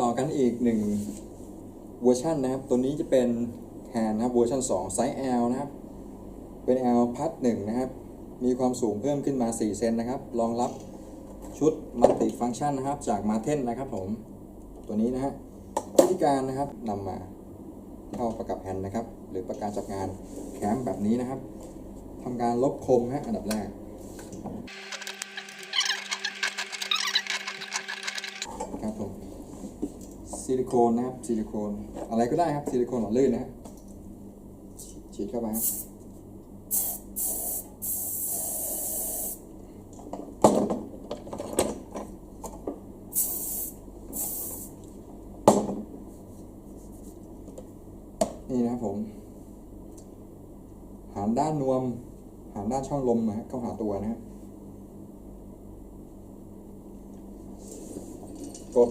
ต่อกันอีกหนึ่งเวอร์ชันนะครับ ตัวนี้จะเป็นแฮนนะครับเวอร์ชัน2ไซส์ L นะครับ เป็น L พัดหนึ่งนะครับ มีความสูงเพิ่มขึ้นมา 4 เซนนะครับ รองรับชุดมัลติฟัง c t ชันนะครับ จากมาเทนนะครับผม ตัวนี้นะฮะวิธีการนะครับนำมาเข้าประกับแฮนด์นะครับ หรือประการจับงานแคมแบบนี้นะครับทำการลบคมฮะอันดับแรกครับผม ซิลิโคนนะครับ ซิลิโคน อะไรก็ได้ครับ ซิลิโคนหล่อลื่นนะฮะฉีดเข้าไปครับนี่นะครับผมหันด้านนวมหันด้านช่องลมนะฮะเข้าหาตัวนะฮะกด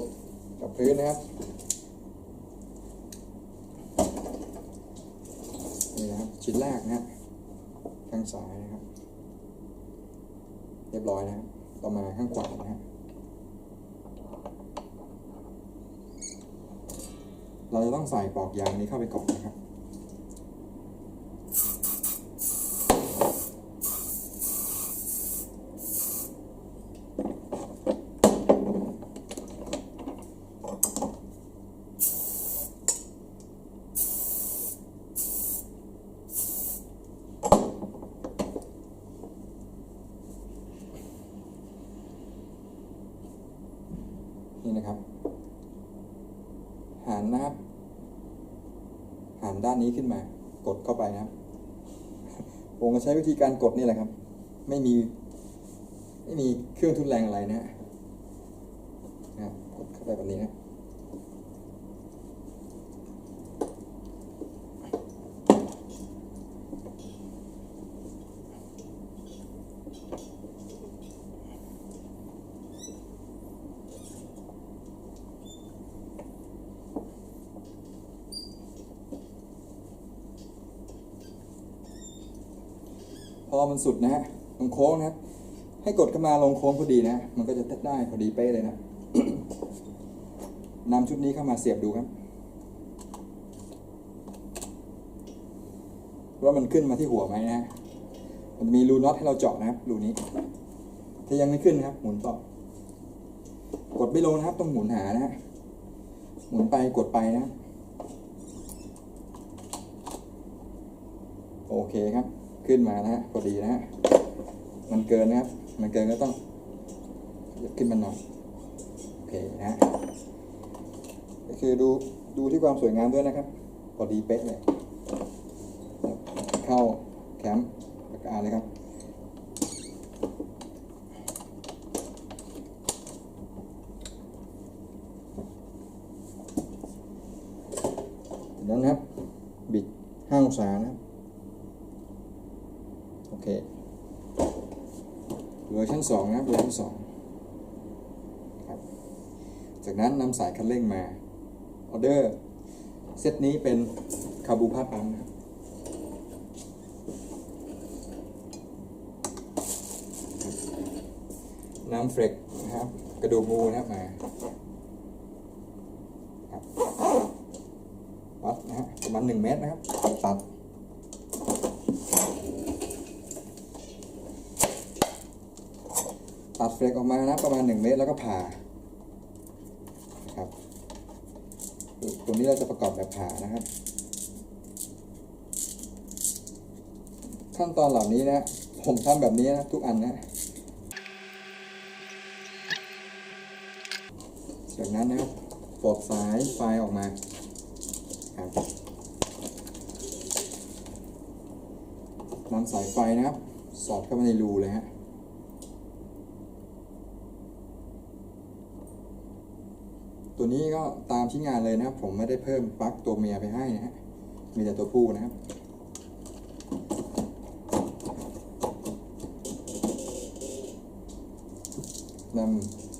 กับพื้นนะครับ นี่นะครับ ชิ้นแรกนะฮะข้างซ้ายนะครับ เรียบร้อยนะครับต่อมาข้างขวานะครับเราจะต้องใส่ปลอกยางนี้เข้าไปก่อนนะครับ นี่นะครับหันนะครับหันด้านนี้ขึ้นมา กดเข้าไปนะครับผมก็ใช้วิธีการกดนี่แหละครับ ไม่มี ไม่มีเครื่องทุนแรงอะไรนะฮะนะกดเข้าไปแบบนี้นะ อมันสุดนะฮะตรงโค้งนะครับ ให้กดเข้ามาลงโค้งพอดีนะ มันก็จะได้พอดีเป๊ะเลยนะนำชุดนี้เข้ามาเสียบดูครับว่ามันขึ้นมาที่หัวไหมนะฮะมันมีรูน็อตให้เราเจาะนะครับรูนี้ ถ้ายังไม่ขึ้นครับหมุนต่อกดไม่ลงนะครับ ต้องหมุนหานะฮะหมุนไปกดไปนะ โอเคครับ ขึ้นมานะฮะพอดีนะฮะมันเกินนะครับ มันเกินก็ต้องยกขึ้นมาหน่อยโอเคนะก็คือดูดูที่ความสวยงามด้วยนะครับพอดีเป๊ะเลยเข้าแคมป์ประกาศเลยครับ จากนั้นนะครับ บิดห้าองศานะครับ โอเคเวอร์ชันสองนะเวอร์ชันสองครับจากนั้นนำสายคันเร่งมาออเดอร์เซตนี้เป็นคาบูพาปั๊มนะครับน้ำเฟรกนะครับกระดูกงูนะครับมาวัดนะฮะประมาณหนึ่งเมตรนะครับตัด ตัด เฟรกออกมานะประมาณ 1 เมตรแล้วก็ผ่าครับตัวนี้เราจะประกอบแบบผ่านะครับ ขั้นตอนเหล่านี้นะ ผมทำแบบนี้นะทุกอันนะจากนั้นนะครับปลดสายไฟออกมาครับนำสายไฟนะครับ สอดเข้ามาในรูเลยฮะ ตัวนี้ก็ตามที่งานเลยนะครับ ผมไม่ได้เพิ่มปลั๊กตัวเมียไปให้นะฮะมีแต่ตัวผู้นะครับน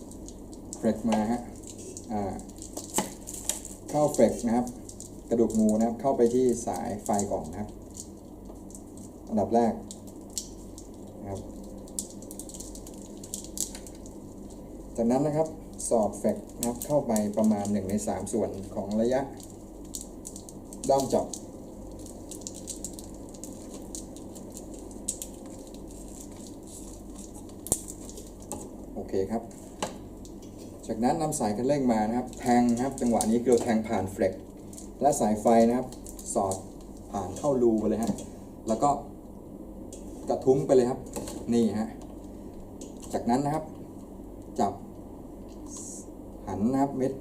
ำเฟรกมาฮะอ่าเข้าเฟรกนะครับ กระดูกงูนะครับ เข้าไปที่สายไฟก่อนนะครับ อันดับแรกนะครับ จากนั้นนะครับ สอดแฟกนะครับเข้าไปประมาณ 1 ใน 3 ส่วนของระยะ ด้อมจาะโอเคครับ จากนั้นนำสายคันเร่งมานะครับ แทงนะครับ จังหวะนี้คือเราแทงผ่านเฟลกและสายไฟนะครับ สอดผ่านเข้ารูไปเลยฮะแล้วก็กระทุ้งไปเลยครับ นี่ฮะ จากนั้นนะครับ จับ หันนะครับเม็ด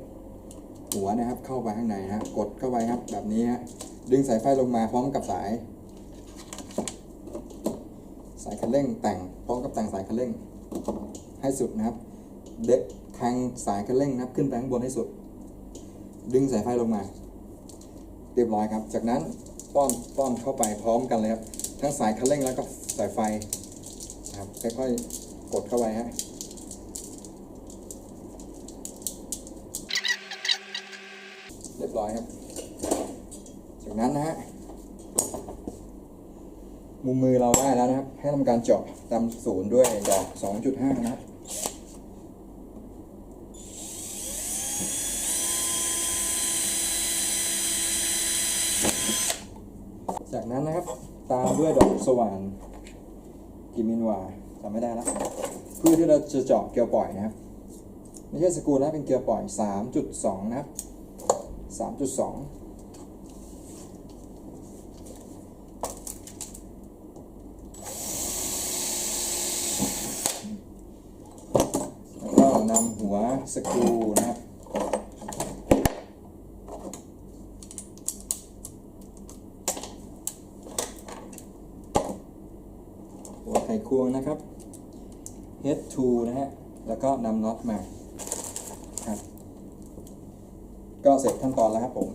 หัวนะครับ เข้าไปข้างในฮะกดเข้าไปครับ แบบนี้ฮะดึงสายไฟลงมาพร้อมกับสาย สายคันเร่งแต่งพร้อมกับแต่งสายคันเร่ง ให้สุดนะครับ เด็กแทงสายคันเร่งนะครับ ขึ้นไปข้างบนให้สุด ดึงสายไฟลงมา เรียบร้อยครับ จากนั้นป้อนป้อนเข้าไปพร้อมกันเลยครับ ทั้งสายคันเร่งแล้วก็สายไฟนะครับค่อยๆกดเข้าไปฮะ เรียบร้อยครับ จากนั้นนะฮะมุมมือเราได้แล้วนะครับ ให้ทำการเจาะตามศูนย์ด้วยดอก 2.5 นะครับจากนั้นนะครับตามด้วยดอกสว่านกิมินวาจำไม่ได้แล้วเพื่อที่เราจะเจาะเกลียวปล่อยนะครับ ไม่ใช่สกรูนะเป็นเกลียวปล่อย 3.2 นะครับ 3.2แล้วก็นำหัวสกรูนะครับ หัวไขควงนะครับ head to นะฮะ แล้วก็นำน็อตมาครับ ก็เสร็จขั้นตอนแล้วครับผม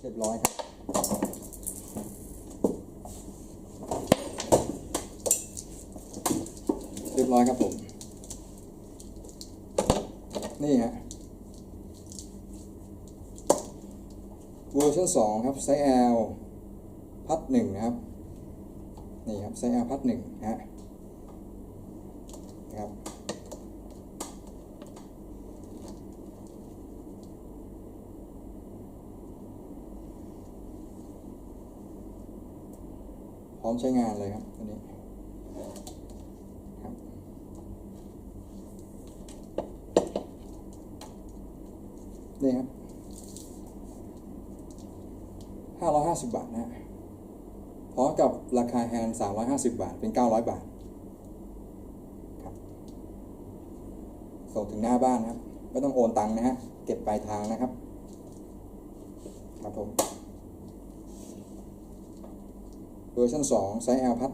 เรียบร้อยครับ เรียบร้อยครับผม นี่ฮะเวอร์ชัน2ครับไซส์ L พัดหนึ่งนะครับ นี่ครับไซส์ L พัดหนึ่งฮะนะครับ พร้อมใช้งานเลยครับตัวนี้ครับนี่ครับ550บบาทนะฮะพร้อมกับราคาแฮนด์350บาทเป็น900บาทครับส่งถึงหน้าบ้านนะครับไม่ต้องโอนตังค์นะฮะเก็บปลายทางนะครับครับผม เวอร์ชัน2ไซส์ L พัด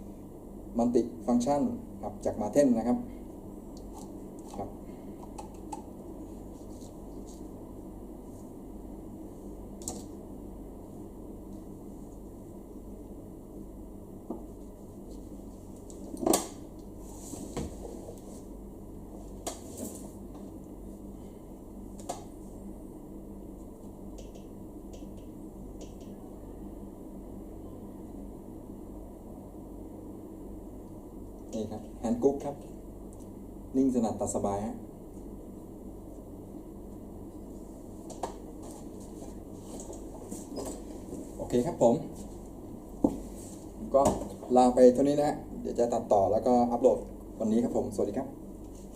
1มันติฟังก์ชันครับจากมาเทนนะครับ นี่ครับแฮนด์กุ๊กครับ นิ่งสนัดตัดสบายฮะโอเคครับผม ก็ลาไปเท่านี้นะฮะเดี๋ยวจะตัดต่อแล้วก็อัปโหลดวันนี้ครับผม สวัสดีครับ